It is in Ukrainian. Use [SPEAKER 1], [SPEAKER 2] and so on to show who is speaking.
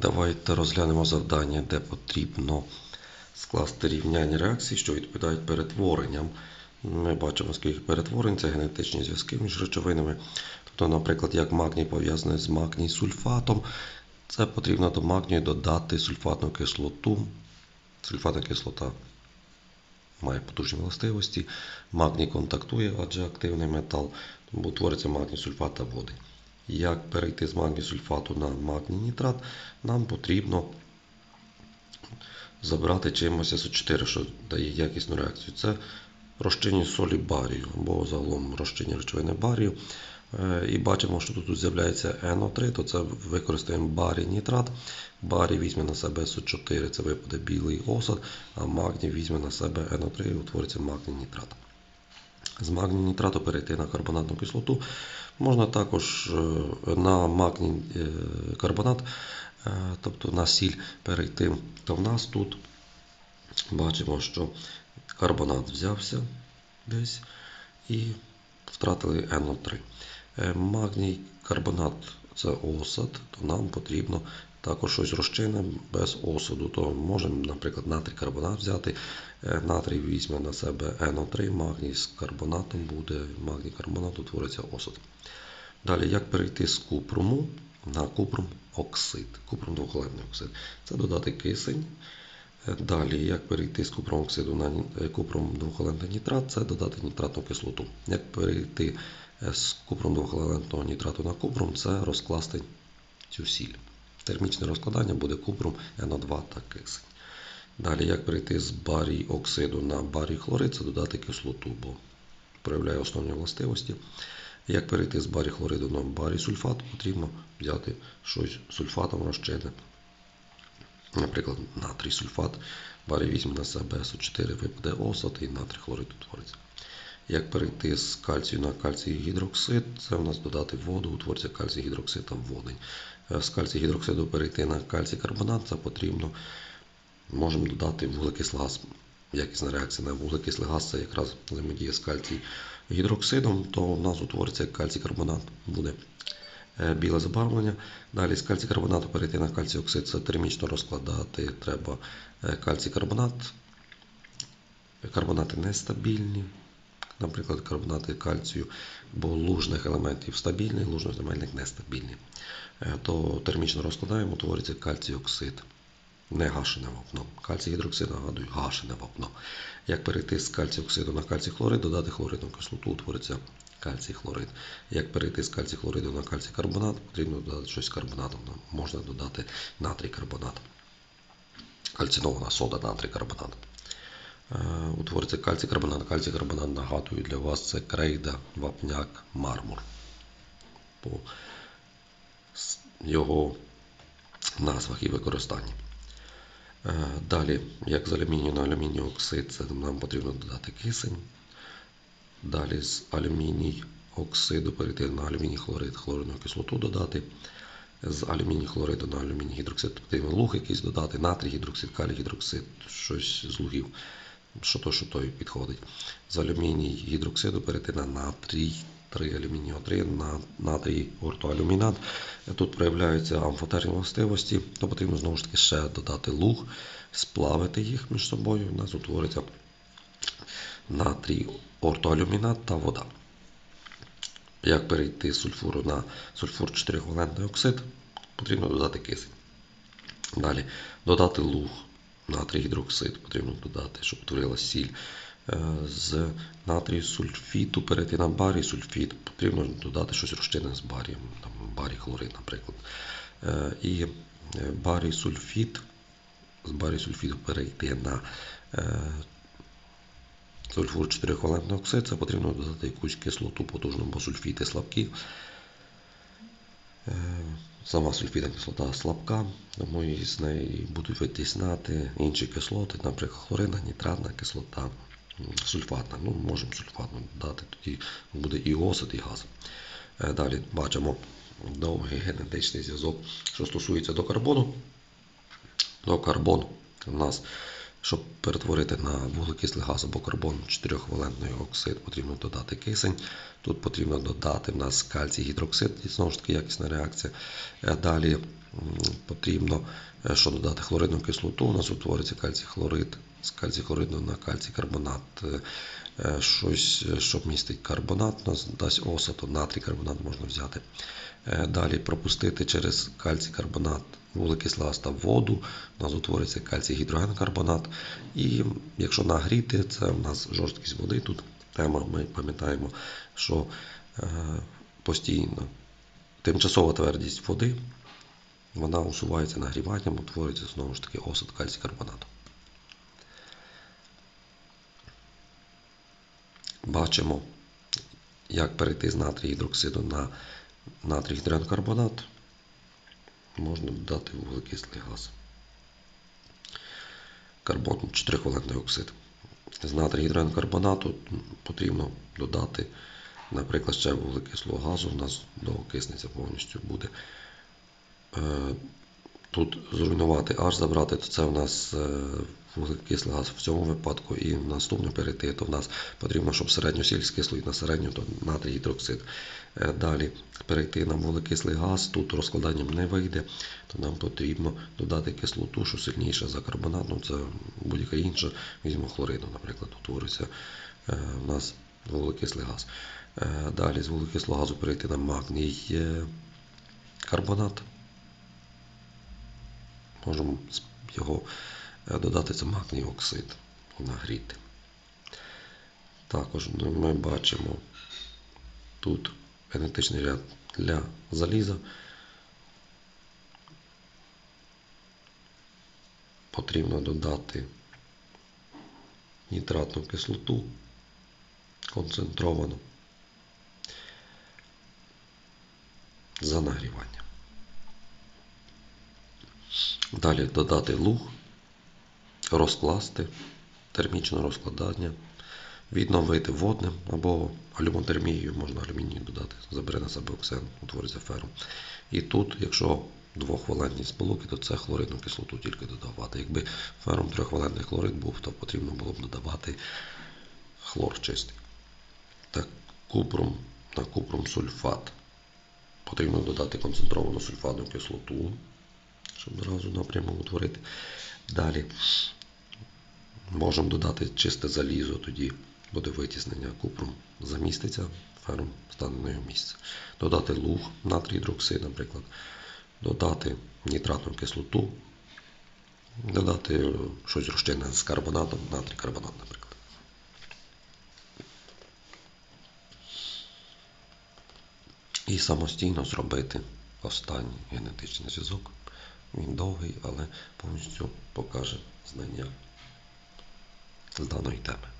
[SPEAKER 1] Давайте розглянемо завдання, де потрібно скласти рівняння реакцій, що відповідають перетворенням. Ми бачимо, скільки перетворень це генетичні зв'язки між речовинами. Тобто, наприклад, як магній пов'язаний з магній сульфатом, це потрібно до магнію додати сульфатну кислоту. Сульфатна кислота має потужні властивості. Магній контактує, адже активний метал, тому утвориться магній сульфат та води. Як перейти з магнію сульфату на магній нітрат, нам потрібно забрати чимось СО4, що дає якісну реакцію. Це розчинні солі барію, або загалом розчинні речовини барію. Е, І бачимо, що тут з'являється НО3, то це використаємо барій нітрат. Барій візьме на себе СО4, це випаде білий осад, а магній візьме на себе НО3 і утвориться магній нітрат. З магній нітрату перейти на карбонатну кислоту. Можна також е, на магній е, карбонат, е, тобто на сіль перейти. То в нас тут бачимо, що карбонат взявся десь і втратили НО3. Е, Магній карбонат це осад, то нам потрібно також щось розчинне без осаду. То можемо, наприклад, натрій карбонат взяти. Е, Натрій візьме на себе НО3, магній з карбонатом буде, магній карбонат утвориться осад. Далі, як перейти з купруму на купрум оксид, купрум двохвалентний оксид. Це додати кисень. Е, Далі, як перейти з купрум оксиду на е, купрум двохвалентний нітрат, це додати нітратну кислоту. Як перейти з купрум двохвалентного нітрату на купрум, це розкласти цю сіль. Термічне розкладання буде купрум НО2 та кисень. Далі, як перейти з барій оксиду на барій хлорид, це додати кислоту, бо проявляє основні властивості. Як перейти з барій хлориду на барій сульфат, потрібно взяти щось сульфатом розчинне. Наприклад, натрій сульфат, барій візьме на себе СО4, випаде осад і натрій хлорид утвориться. Як перейти з кальцію на кальцій гідроксид, це у нас додати воду, утвориться кальцій гідроксид та водень. Е, З кальцій гідроксиду перейти на кальцій карбонат, це потрібно. Можемо додати вуглекислий газ. Якісна реакція на вуглекислий газ це якраз взаємодія з кальцій гідроксидом, то у нас утвориться кальцій карбонат, буде е, біле забарвлення. Далі з кальцій карбонату перейти на кальцій оксид, це термічно розкладати треба е, кальцій карбонат. Карбонати нестабільні, наприклад, карбонати кальцію, бо лужних елементів стабільний, лужноземельних нестабільний. Е, То термічно розкладаємо, утвориться кальцій оксид. Не гашене вапно. Кальцій гідроксид, нагадую, гашене вапно. Як перейти з кальцій оксиду на кальцій хлорид, додати хлоридну кислоту, утвориться кальцій хлорид. Як перейти з кальцій хлориду на кальцій карбонат, потрібно додати щось карбонатом. Можна додати натрій карбонат. Кальцинована сода, натрій карбонат. Е, Утвориться кальцій карбонат. Кальцій карбонат, нагадую, для вас це крейда, вапняк, мармур. По його назвах і використанні. Е, Далі, як з алюмінію на алюміній оксид, це нам потрібно додати кисень. Далі з алюміній оксиду перейти на алюміній хлорид, хлоридну кислоту додати. З алюміній хлориду на алюміній гідроксид потрібно луг якийсь додати, натрій гідроксид, калій гідроксид, щось з лугів. Що то, що то і підходить. З алюміній гідроксиду перейти на натрій 3 алюмінію 3 на натрій ортоалюмінат. Тут проявляються амфотерні властивості, то потрібно знову ж таки ще додати луг, сплавити їх між собою. У нас утвориться натрій ортоалюмінат та вода. Як перейти з сульфуру на сульфур 4-валентний оксид, потрібно додати кисень. Далі додати луг, натрій гідроксид потрібно додати, щоб утворилась сіль. Е, З натрію сульфіту перейти на барій сульфіт, потрібно додати щось розчинне з барієм, там барій хлорид, наприклад. Е, І е, барій сульфіт, з барій сульфіту перейти на сульфур 4-валентний оксид, це потрібно додати якусь кислоту потужну, бо сульфіти слабкі. Е, Сама сульфідна кислота слабка, тому і з неї будуть витісняти інші кислоти, наприклад, хлоридна, нітратна кислота, сульфатна. Ну, можемо сульфатну додати, тоді буде і осад, і газ. Е, Далі бачимо довгий генетичний зв'язок, що стосується до карбону. До карбон у нас Щоб перетворити на вуглекислий газ або карбон 4-валентний оксид, потрібно додати кисень. Тут потрібно додати в нас кальцій гідроксид, і знову ж таки якісна реакція. Е, Далі потрібно е, що додати хлоридну кислоту. У нас утвориться кальцій хлорид з кальцій хлориду на кальцій карбонат. Е, е, Щось, е, що містить карбонат, у нас дасть оса, то натрій карбонат можна взяти. Далі пропустити через кальцій карбонат вуглекислий газ та воду, у нас утвориться кальцій гідрогенкарбонат. І якщо нагріти, це в нас жорсткість води. Тут тема, ми пам'ятаємо, що постійно тимчасова твердість води, вона усувається нагріванням, утворюється знову ж таки осад кальцій карбонату. Бачимо, як перейти з натрій гідроксиду на натрій гідрогенкарбонат. Можна додати вуглекислий газ. Карбон 4-валентний оксид. З натрій гідрогенкарбонату потрібно додати, наприклад, ще вуглекислого газу. У нас доокиснеться повністю буде. Е, Тут зруйнувати H забрати, то це у нас е, вуглекислий газ в цьому випадку, і наступне перейти, то в нас потрібно, щоб середню сіль з на середню, то натрій гідроксид. Е, Далі перейти на вуглекислий газ, тут розкладанням не вийде, то нам потрібно додати кислоту, що сильніша за карбонат, ну це будь-яка інша, візьмемо хлориду, наприклад, утвориться е, у нас вуглекислий газ. Е, Далі з вуглекислого газу перейти на магній е, карбонат. Можемо його е, додати це магній оксид нагріти. Також ми бачимо тут генетичний ряд для заліза. Потрібно додати нітратну кислоту концентровану за нагрівання. Далі додати луг, розкласти, термічне розкладання, відновити водним або алюмотермією, можна алюміній додати, забере на себе оксен, утвориться ферум. І тут, якщо двохвалентні сполуки, то це хлоридну кислоту тільки додавати. Якби ферум трьохвалентний хлорид був, то потрібно було б додавати хлор чистий. Так, купрум на купрум сульфат. Потрібно додати концентровану сульфатну кислоту, щоб одразу напряму утворити. Далі можемо додати чисте залізо, тоді буде витіснення купрум заміститься, ферум стане на його місце. Додати луг, натрій гідроксид, наприклад, додати нітратну кислоту, додати е, щось розчинне з карбонатом, натрій карбонат, наприклад. І самостійно зробити останній генетичний зв'язок. Він довгий, але повністю покаже знання Zdanujemy.